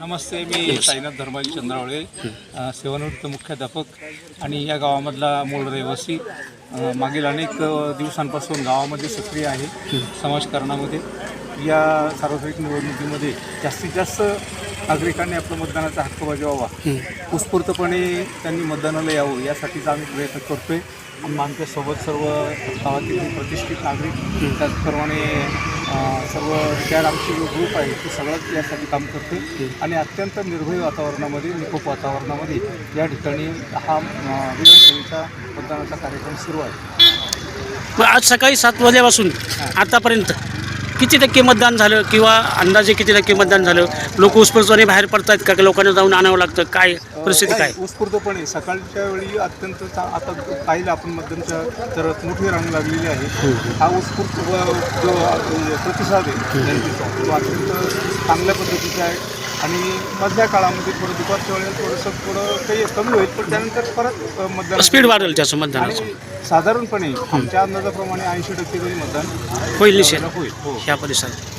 नमस्ते मी साईनाथ धर्माजी चंद्रावळे सेवानिवृत्त मुख्याध्यापक आणि या गावामधला मूळ रहिवासी. मागील अनेक दिवसांपासून गावामध्ये सक्रिय आहे समाजकारणामध्ये. या सार्वत्रिक निवडणुकीमध्ये जास्तीत जास्त नागरिकांनी आपलं मतदानाचा हक्क बजावावा. उत्स्फूर्तपणे त्यांनी मतदानाला यावं यासाठीचा आम्ही प्रयत्न करतोय. आम्ही आमच्यासोबत सर्व गावातील प्रतिष्ठित नागरिक त्याचप्रमाणे सर्व रिटायर्ड आमचे जो ग्रुप आहे ते सगळंच यासाठी काम करते. आणि अत्यंत निर्भय वातावरणामध्ये निकोप वातावरणामध्ये या ठिकाणी हा विधानसभेचा मतदानाचा कार्यक्रम सुरू आहे. आज सकाळी सात वाजल्यापासून आतापर्यंत. किती टक्के मतदान झालं किंवा अंदाजे किती टक्के मतदान झालं? लोक उत्स्फूर्तपणे बाहेर पडतात का? की लोकांना जाऊन आणावं लागतं? काय परिस्थिती काय? उत्स्फूर्तपणे. सकाळच्या वेळी अत्यंत चा- आता पाहिलं आपण मतदानच्या तर मोठी रांग लागलेली आहे. हा उत्स्फूर्त व- जो प्रतिसाद आहे जनतेचा तो अत्यंत चांगल्या पद्धतीचा आहे. आणि मधल्या काळामध्ये थोडं दुपारच्या वेळेला थोडंसं थोडं काही कमी होईल पण त्यानंतर परत मतदान स्पीड वाढेल त्याचं मतदानाचं आणि साधारणपणे आमच्या अंदाजाप्रमाणे ऐंशी टक्के तरी मतदान होईल निश्चित. होईल हो. ह्या परिसरात.